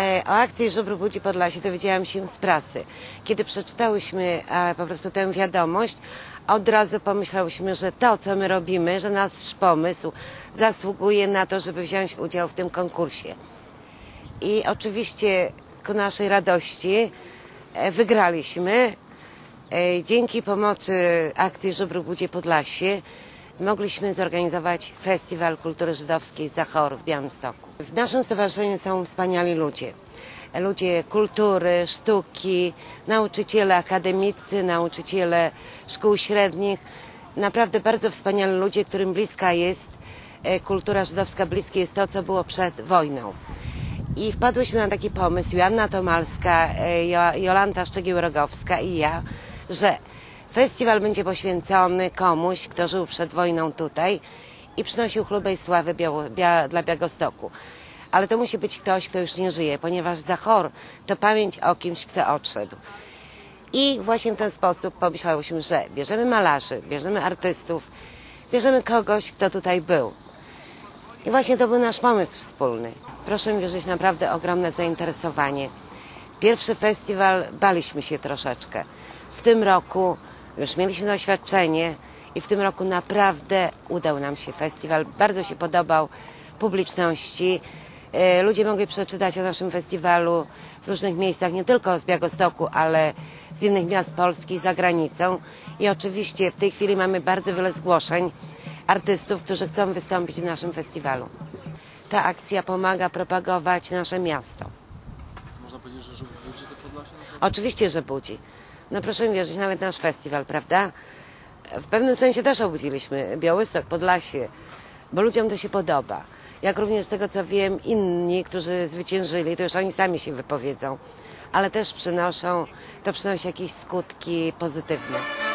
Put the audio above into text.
E, O akcji Żubr Budzi Podlasie dowiedziałam się z prasy. Kiedy przeczytałyśmy e, po prostu tę wiadomość, od razu pomyślałyśmy, że to, co my robimy, że nasz pomysł zasługuje na to, żeby wziąć udział w tym konkursie. I oczywiście ku naszej radości e, wygraliśmy. Dzięki pomocy akcji Żubr Budzie Podlasie mogliśmy zorganizować Festiwal Kultury Żydowskiej Zachor w Białymstoku. W naszym stowarzyszeniu są wspaniali ludzie. Ludzie kultury, sztuki, nauczyciele akademicy, nauczyciele szkół średnich. Naprawdę bardzo wspaniali ludzie, którym bliska jest e, kultura żydowska, bliskie jest to, co było przed wojną. I wpadłyśmy na taki pomysł, Joanna Tomalska, e, Jo- Jolanta Szczegieł-Rogowska i ja, że festiwal będzie poświęcony komuś, kto żył przed wojną tutaj i przynosił chlubę i sławę Biało, Bia, dla Białegostoku. Ale to musi być ktoś, kto już nie żyje, ponieważ Zachor to pamięć o kimś, kto odszedł. I właśnie w ten sposób pomyślałyśmy, że bierzemy malarzy, bierzemy artystów, bierzemy kogoś, kto tutaj był. I właśnie to był nasz pomysł wspólny. Proszę mi wierzyć, naprawdę ogromne zainteresowanie. Pierwszy festiwal baliśmy się troszeczkę. W tym roku już mieliśmy doświadczenie i w tym roku naprawdę udał nam się festiwal. Bardzo się podobał publiczności. E, Ludzie mogli przeczytać o naszym festiwalu w różnych miejscach, nie tylko z Białegostoku, ale z innych miast Polski, za granicą. I oczywiście w tej chwili mamy bardzo wiele zgłoszeń artystów, którzy chcą wystąpić w naszym festiwalu. Ta akcja pomaga propagować nasze miasto. Można powiedzieć, że budzi to Podlasie? Oczywiście, że budzi. No proszę mi wierzyć, nawet nasz festiwal, prawda? W pewnym sensie też obudziliśmy Białystok, Podlasie, bo ludziom to się podoba. Jak również z tego, co wiem, inni, którzy zwyciężyli, to już oni sami się wypowiedzą, ale też przynoszą, to przynosi jakieś skutki pozytywne.